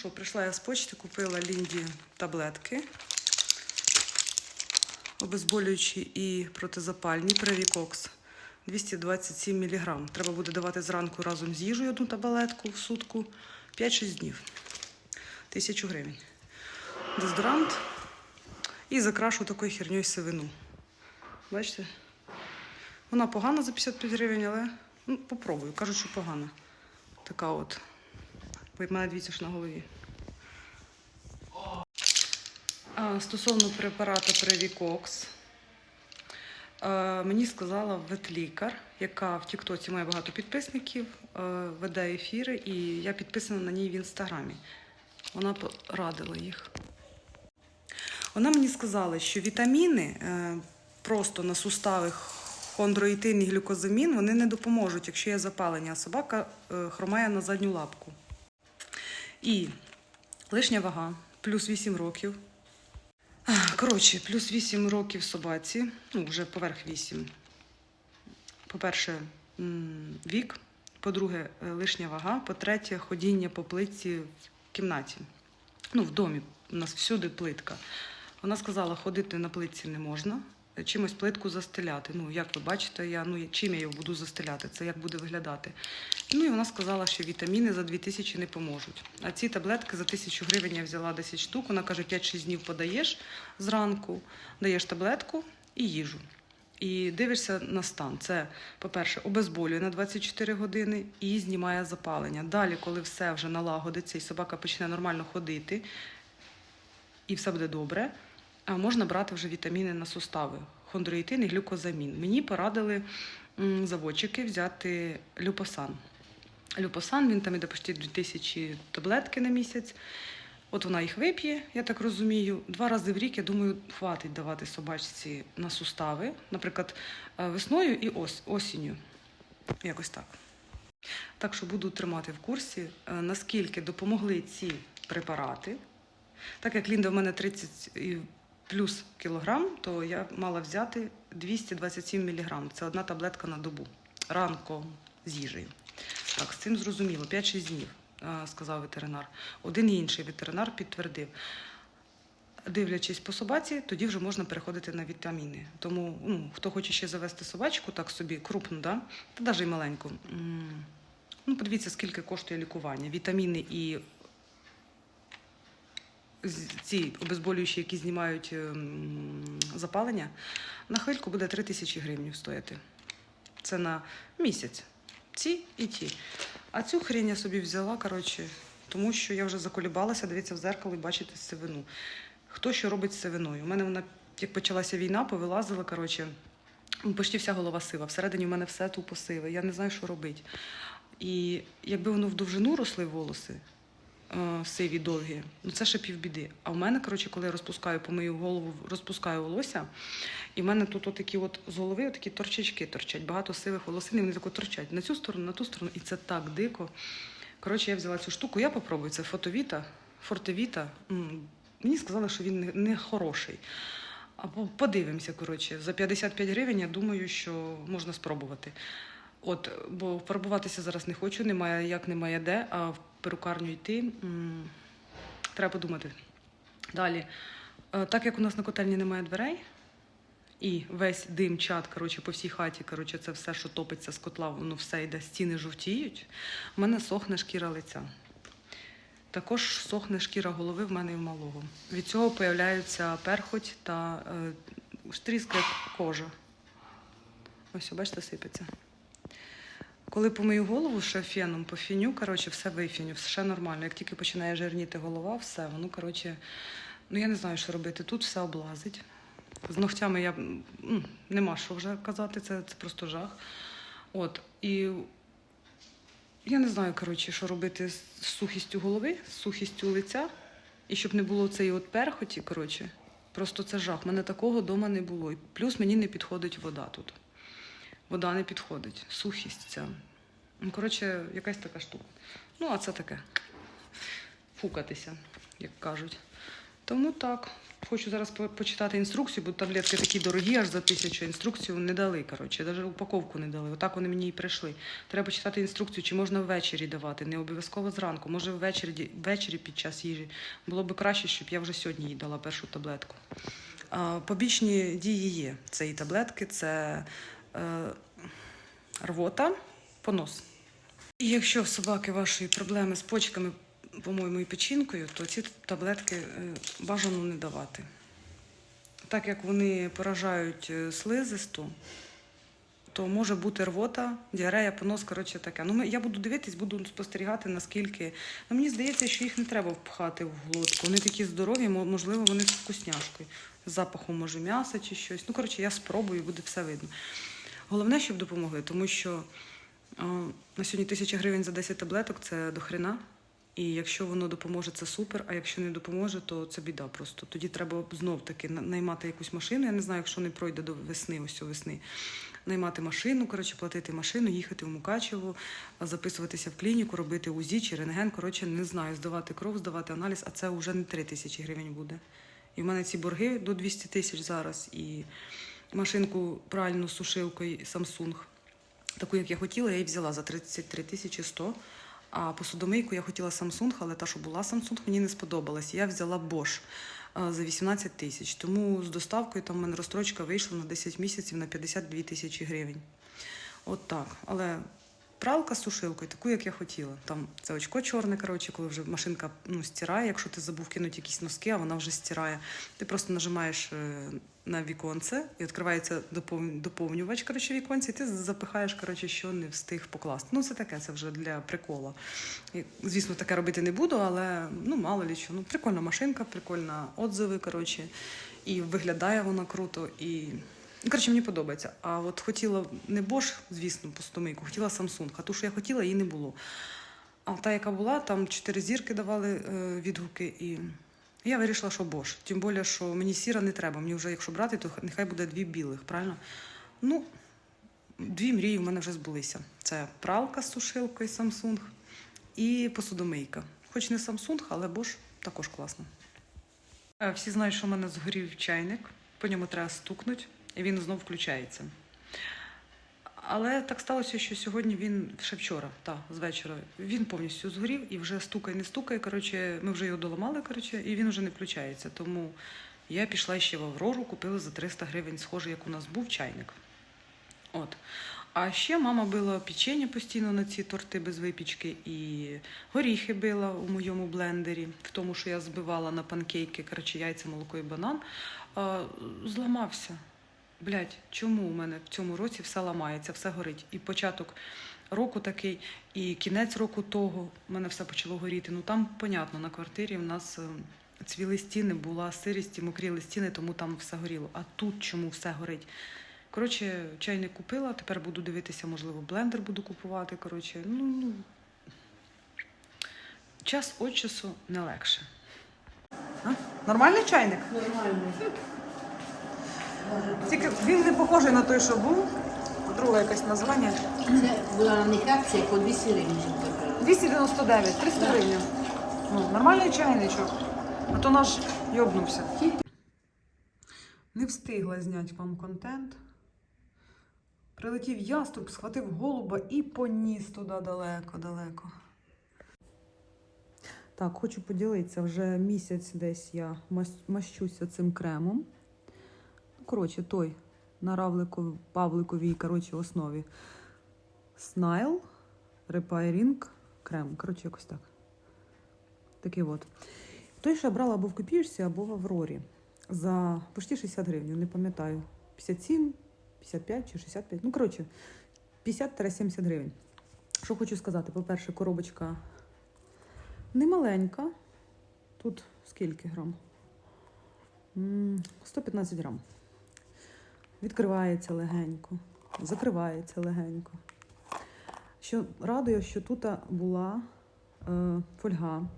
Що, прийшла я з почти, купила Лінді таблетки. Обезболюючі і протизапальні Превікокс. 227 мг. Треба буде давати зранку разом з їжею одну таблетку в сутку 5-6 днів. Тисячу гривень. Дезодорант. І закрашу такою херньою сивину. Бачите? Вона погана за 55 гривень, але ну, попробую. Кажуть, що погана. Така от. Ви в мене дивіться ж на голові. А, стосовно препарату е, мені сказала ветлікар, яка в Тіктоці має багато підписників, веде ефіри, і я підписана на ній в інстаграмі. Вона порадила їх. Вона мені сказала, що вітаміни е, просто на сустави хондроїтин і глюкозамін вони не допоможуть, якщо є запалення, а собака е, хромає на задню лапку. І лишня вага, плюс 8 років. Коротше, плюс 8 років собаці, ну, вже поверх 8. По-перше, вік, по-друге, е, лишня вага, по-третє, ходіння по плитці в кімнаті. Ну, в домі у нас всюди плитка. Вона сказала, ходити на плитці не можна, чимось плитку застеляти. Ну, як ви бачите, я, ну, чим я його буду застеляти, це як буде виглядати. Ну і вона сказала, що вітаміни за 2000 не поможуть. А ці таблетки за 1000 гривень я взяла 10 штук. Вона каже, 5-6 днів подаєш зранку, даєш таблетку і їжу. І дивишся на стан. Це, по-перше, обезболює на 24 години і знімає запалення. Далі, коли все вже налагодиться і собака почне нормально ходити, і все буде добре, можна брати вже вітаміни на сустави, хондроїтин і глюкозамін. Мені порадили заводчики взяти люпосан. Люпосан, він там іде почти 2000 таблетки на місяць. От вона їх вип'є, я так розумію. Два рази в рік, я думаю, хватить давати собачці на сустави, наприклад, е, весною і ос, осінню. Якось так. Так що буду тримати в курсі, е, наскільки допомогли ці препарати. Так як Лінда в мене 30 і плюс кілограм, то я мала взяти 227 міліграм. Це одна таблетка на добу. Ранком з їжею. Так, з цим зрозуміло. 5-6 днів, сказав ветеринар. Один і інший ветеринар підтвердив. Дивлячись по собаці, тоді вже можна переходити на вітаміни. Тому ну, хто хоче ще завести собачку, так собі крупну, да? та навіть маленьку. Ну, подивіться, скільки коштує лікування. Вітаміни і ці обезболюючі, які знімають ем, запалення, на хвильку буде 3 тисячі гривень стояти. Це на місяць. Ці і ті. А цю хрень я собі взяла, коротше, тому що я вже заколібалася, дивіться в зеркало і бачити сивину. Хто що робить з сивиною? У мене вона, як почалася війна, повилазила, коротше, почти вся голова сива. Всередині в мене все тупо сиве. Я не знаю, що робити. І якби воно в довжину росли волоси, сиві, довгі, ну це ще півбіди. А в мене, коротше, коли я розпускаю, помию голову, розпускаю волосся, і в мене тут отакі от з голови такі торчачки торчать, багато сивих волосин, і вони тако торчать на цю сторону, на ту сторону, і це так дико. Коротше, я взяла цю штуку, я попробую. Це фотовіта, фортевіта. Мені сказали, що він не- хороший. Або подивимося, коротше, за 55 гривень, я думаю, що можна спробувати. От, бо фарбуватися зараз не хочу, немає як, немає де, а перукарню йти. Треба подумати. Далі, е, так як у нас на котельні немає дверей, і весь дим, чад, коротше, по всій хаті, коротше, це все, що топиться з котла, воно все йде, стіни жовтіють. У мене сохне шкіра лиця. Також сохне шкіра голови в мене і в малого. Від цього появляються перхоть та е, тріскає кожа. Ось, бачите, сипеться. Коли помию голову ще феном по фіню, коротше, все вифіню, все нормально. Як тільки починає жирніти голова, все, воно, коротше, ну я не знаю, що робити. Тут все облазить. З ногтями я нема що вже казати, це, це просто жах. От, і я не знаю, коротше, що робити з сухістю голови, з сухістю лиця, і щоб не було цієї от перхоті, коротше. Просто це жах. Мене такого вдома не було. І плюс мені не підходить вода тут. Вода не підходить. Сухість ця. Ну, коротше, якась така штука. Ну, а це таке. Фукатися, як кажуть. Тому так. хочу зараз почитати інструкцію, бо таблетки такі дорогі, аж за тисячу інструкцію не дали. Коротше, навіть упаковку не дали. Отак вони мені і прийшли. Треба почитати інструкцію, чи можна ввечері давати, не обов'язково зранку, може ввечері, ввечері під час їжі. Було б краще, щоб я вже сьогодні їй дала першу таблетку. Побічні дії є цієї таблетки це рвота, понос. І якщо в собаки вашої проблеми з почками, по-моєму, і печінкою, то ці таблетки е, бажано не давати. Так як вони поражають е, слизисту, то може бути рвота, діарея, понос, коротше таке. Ну, ми- я буду дивитись, буду спостерігати, наскільки. Ну, мені здається, що їх не треба впхати в глотку. Вони такі здорові, можливо, вони з вкусняшкою. З запахом, може, м'яса чи щось. Ну, коротше, я спробую, буде все видно. Головне, щоб допомогли, тому що о, на сьогодні тисяча гривень за 10 таблеток це до хрена. І якщо воно допоможе, це супер. А якщо не допоможе, то це біда просто. Тоді треба знов таки наймати якусь машину. Я не знаю, якщо не пройде до весни, ось весни. Наймати машину, коротше, платити машину, їхати в Мукачево, записуватися в клініку, робити УЗІ чи рентген. Коротше, не знаю, здавати кров, здавати аналіз, а це вже не 3 тисячі гривень буде. І в мене ці борги до 200 тисяч зараз. І машинку пральну сушилкою Samsung таку, як я хотіла, я її взяла за 33 тисячі 100. А посудомийку я хотіла Samsung, але та, що була Samsung, мені не сподобалась. Я взяла Bosch за 18 тисяч. Тому з доставкою там в мене розстрочка вийшла на 10 місяців на 52 тисячі гривень. От так. Але пралка з сушилкою, таку, як я хотіла. Там це очко чорне, коротше, коли вже машинка ну, стирає, якщо ти забув кинути якісь носки, а вона вже стирає. Ти просто нажимаєш е, на віконце і відкривається доповнювач коротше, віконці, і ти запихаєш, коротше, що не встиг покласти. Ну, це таке, це вже для прикола. І, звісно, таке робити не буду, але ну, мало лі що. Ну, прикольна машинка, прикольна отзиви, коротше, і виглядає вона круто. І коротше, мені подобається. А от хотіла не Bosch, звісно, постомийку, хотіла Samsung. А ту, що я хотіла, її не було. А та, яка була, там чотири зірки давали е, відгуки. І я вирішила, що Bosch. Тим більше, що мені сіра не треба. Мені вже, якщо брати, то нехай буде дві білих, правильно? Ну, дві мрії в мене вже збулися. Це пралка з сушилкою Samsung і посудомийка. Хоч не Samsung, але Bosch також класно. Е, Всі знають, що в мене згорів чайник, по ньому треба стукнути, він знов включається. Але так сталося, що сьогодні він ще вчора, та, з вечора, він повністю згорів і вже стукає, не стукає. Коротше, ми вже його доламали, коротше, і він вже не включається. Тому я пішла ще в Аврору, купила за 300 гривень, схожий, як у нас був чайник. От. А ще мама била печення постійно на ці торти без випічки, і горіхи била у моєму блендері, в тому, що я збивала на панкейки, коротше, яйця, молоко і банан. Зламався. Блять, чому у мене в цьому році все ламається, все горить? І початок року такий, і кінець року того у мене все почало горіти. Ну там, понятно, на квартирі в нас е, цвіли стіни, була сирість і мокріли стіни, тому там все горіло. А тут чому все горить? Коротше, чайник купила, тепер буду дивитися, можливо, блендер буду купувати. Коротше, ну, ну час від часу не легше. А? Нормальний чайник? Нормально. Тільки він не похожий на той, що був. Друге якесь названня. Це була акція по 200 гривень, 299, 300 гривень. Ну, нормальний чайничок. А то наш йобнувся. Не встигла зняти вам контент. Прилетів яструб, схватив голуба і поніс туди далеко-далеко. Так, хочу поділитися. Вже місяць десь я мащуся цим кремом. Коротше, той на равликовій, павликовій коротше, основі. Snail Repairing крем. Коротше, якось так. Такий от. Той, що я брала або в копіжці, або в Аврорі. За почти 60 гривень, не пам'ятаю. 57, 55 чи 65. Ну, коротше, 50-70 гривень. Що хочу сказати, по-перше, коробочка не маленька. Тут скільки грам? 115 грам. Відкривається легенько, закривається легенько. Що радує, що тут була е, фольга.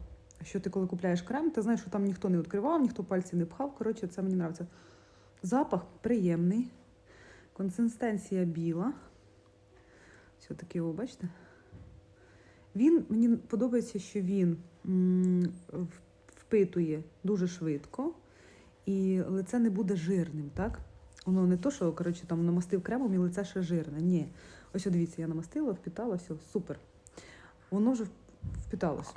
Що ти, коли купляєш крем, ти знаєш, що там ніхто не відкривав, ніхто пальці не пхав. Коротше, це мені подобається. Запах приємний, консистенція біла. Все таки, о, бачите? Він мені подобається, що він впитує дуже швидко. і лице не буде жирним, так? Воно не то, що коротше, там намастив кремом і лице ще жирне. Ні. Ось дивіться, я намастила, впітала, все, супер. Воно вже впіталось.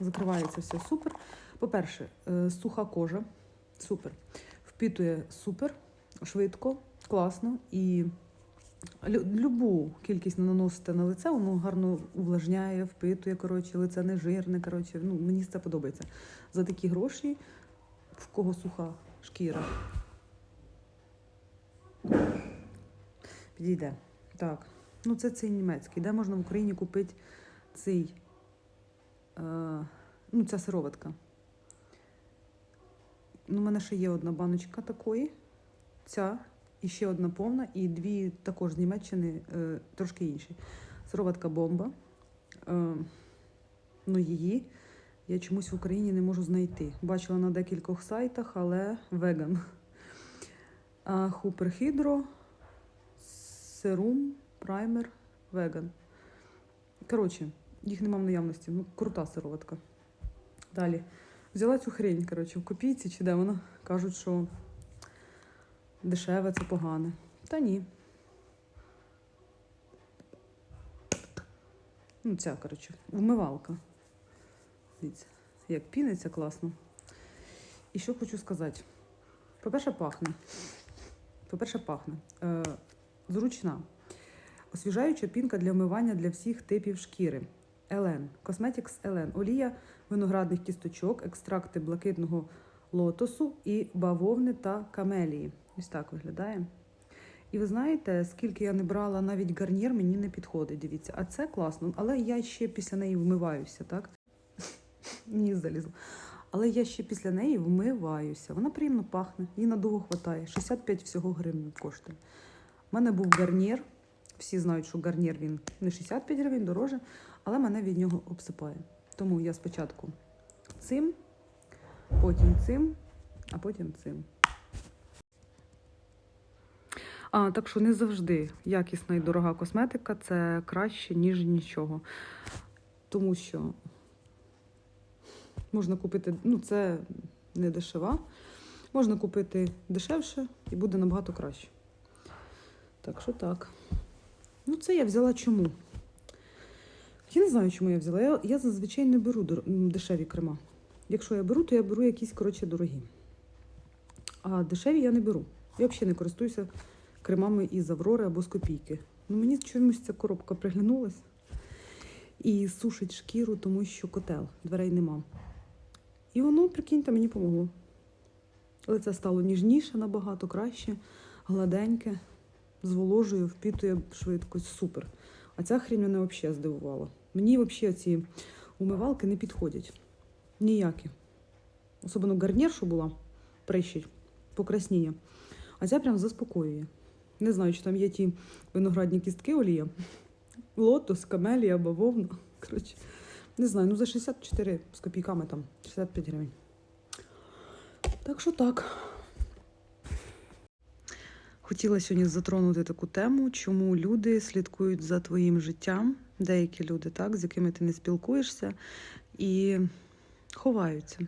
Закривається все супер. По-перше, е, суха кожа, супер. Впітує супер, швидко, класно. І любу кількість наносите на лице, воно гарно увлажняє, впитує, коротше, лице не жирне. Коротше, ну, мені це подобається. За такі гроші, в кого суха шкіра. Підійде. Так. Ну, це цей німецький. Де можна в Україні купити цей. Е, ну, ця сироватка. Ну, у мене ще є одна баночка такої. Ця. І ще одна повна, і дві також з Німеччини, е, трошки інші. Сироватка бомба. Е, ну, її я чомусь в Україні не можу знайти. Бачила на декількох сайтах, але веган. Хуперхідро, серум, праймер, веган. Коротше, їх нема в наявності. Ну, крута сироватка. Далі. Взяла цю хрень, коротше, в копійці чи де вона. Кажуть, що дешеве це погане. Та ні. Ну, ця, коротше, вмивалка. Дивіться, як піниться класно. І що хочу сказати. По-перше, пахне. По-перше, пахне. Е, зручна. Освіжаюча пінка для вмивання для всіх типів шкіри. Елен. Cosmetics Елен. Олія виноградних кісточок, екстракти блакитного лотосу і бавовни та камелії. Ось так виглядає. І ви знаєте, скільки я не брала, навіть гарнір мені не підходить. Дивіться, а це класно. Але я ще після неї вмиваюся, так? Ні, залізла. Але я ще після неї вмиваюся. Вона приємно пахне, їй надовго хватає. 65 всього гривень коштує. У мене був гарнір. Всі знають, що гарнір він не 65 гривень, дороже, але мене від нього обсипає. Тому я спочатку цим, потім цим, а потім цим. А, так що не завжди якісна і дорога косметика це краще, ніж нічого. Тому що можна купити, ну це не дешева. Можна купити дешевше і буде набагато краще. Так що так. Ну, це я взяла чому? Я не знаю, чому я взяла. Я, я зазвичай не беру дешеві крема. Якщо я беру, то я беру якісь, коротше, дорогі. А дешеві я не беру. Я взагалі не користуюся кремами із Аврори або з копійки. Ну, мені чомусь ця коробка приглянулась і сушить шкіру, тому що котел, дверей нема. І воно, прикиньте, мені помогло. Лице стало ніжніше, набагато краще, гладеньке, зволожує, впітує швидко. Супер. А ця хрінь мене взагалі здивувала. Мені взагалі ці умивалки не підходять. Ніякі. Особливо гарнір, що була, прищить, покрасніння. А ця прям заспокоює. Не знаю, чи там є ті виноградні кістки олія. Лотос, камелія, бавовна. Коротше, не знаю, ну за 64 з копійками там, 65 гривень. Так що так. Хотіла сьогодні затронути таку тему, чому люди слідкують за твоїм життям, деякі люди, так, з якими ти не спілкуєшся, і ховаються.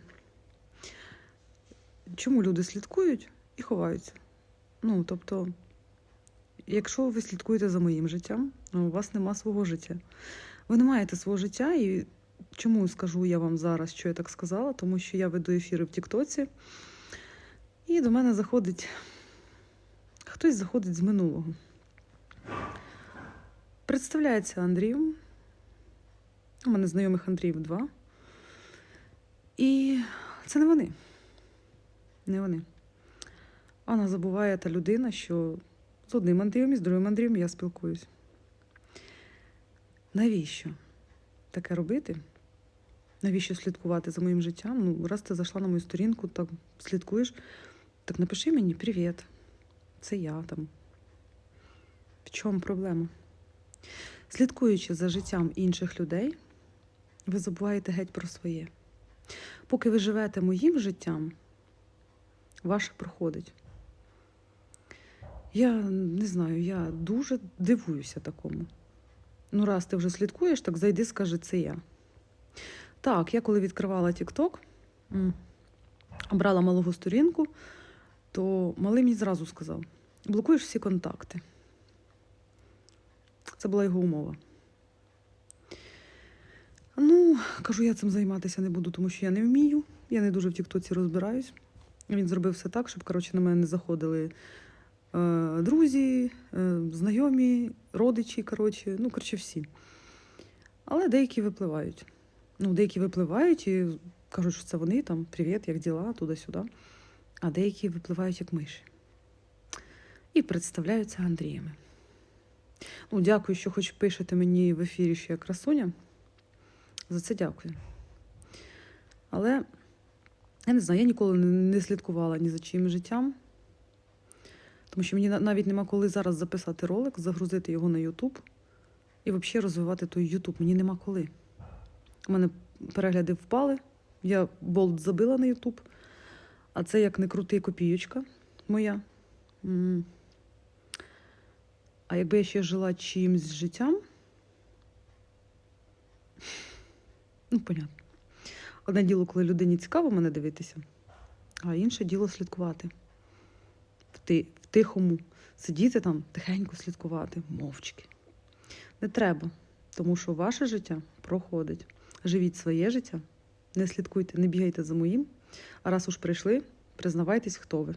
Чому люди слідкують і ховаються? Ну, тобто, якщо ви слідкуєте за моїм життям, у вас нема свого життя. Ви не маєте свого життя, і чому скажу я вам зараз, що я так сказала? Тому що я веду ефіри в Тіктоці, і до мене заходить хтось заходить з минулого. Представляється Андрієм. У мене знайомих Андріїв два. І це не вони. Не вони. Вона забуває та людина, що з одним Андрієм і з другим Андрієм я спілкуюсь. Навіщо таке робити? Навіщо слідкувати за моїм життям? Ну, раз ти зайшла на мою сторінку, так слідкуєш, так напиши мені привіт. Це я там. В чому проблема? Слідкуючи за життям інших людей, ви забуваєте геть про своє. Поки ви живете моїм життям, ваше проходить. Я не знаю, я дуже дивуюся такому. Ну, раз ти вже слідкуєш, так зайди, скажи, це я. Так, я коли відкривала TikTok, брала малого сторінку, то малий мені зразу сказав: блокуєш всі контакти. Це була його умова. Ну, кажу, я цим займатися не буду, тому що я не вмію. Я не дуже в Тіктоці розбираюсь. Він зробив все так, щоб коротше, на мене не заходили друзі, е, знайомі, родичі, коротше, ну, коротше, всі. Але деякі випливають. Ну, деякі випливають і кажуть, що це вони там, привіт, як діла, туди-сюди. А деякі випливають як миші. І представляються Андріями. Ну, дякую, що хоч пишете мені в ефірі, що я красуня. За це дякую. Але я не знаю, я ніколи не слідкувала ні за чиїм життям. Тому що мені навіть нема коли зараз записати ролик, загрузити його на YouTube і взагалі розвивати той YouTube. Мені нема коли. У мене перегляди впали, я болт забила на YouTube, а це як не крутий копійочка моя. А якби я ще жила чимсь життям, ну, понятно. Одне діло, коли людині цікаво мене дивитися, а інше діло слідкувати. В, ти, в тихому сидіти там, тихенько слідкувати, мовчки. Не треба, тому що ваше життя проходить. Живіть своє життя, не слідкуйте, не бігайте за моїм. А раз уж прийшли, признавайтесь, хто ви.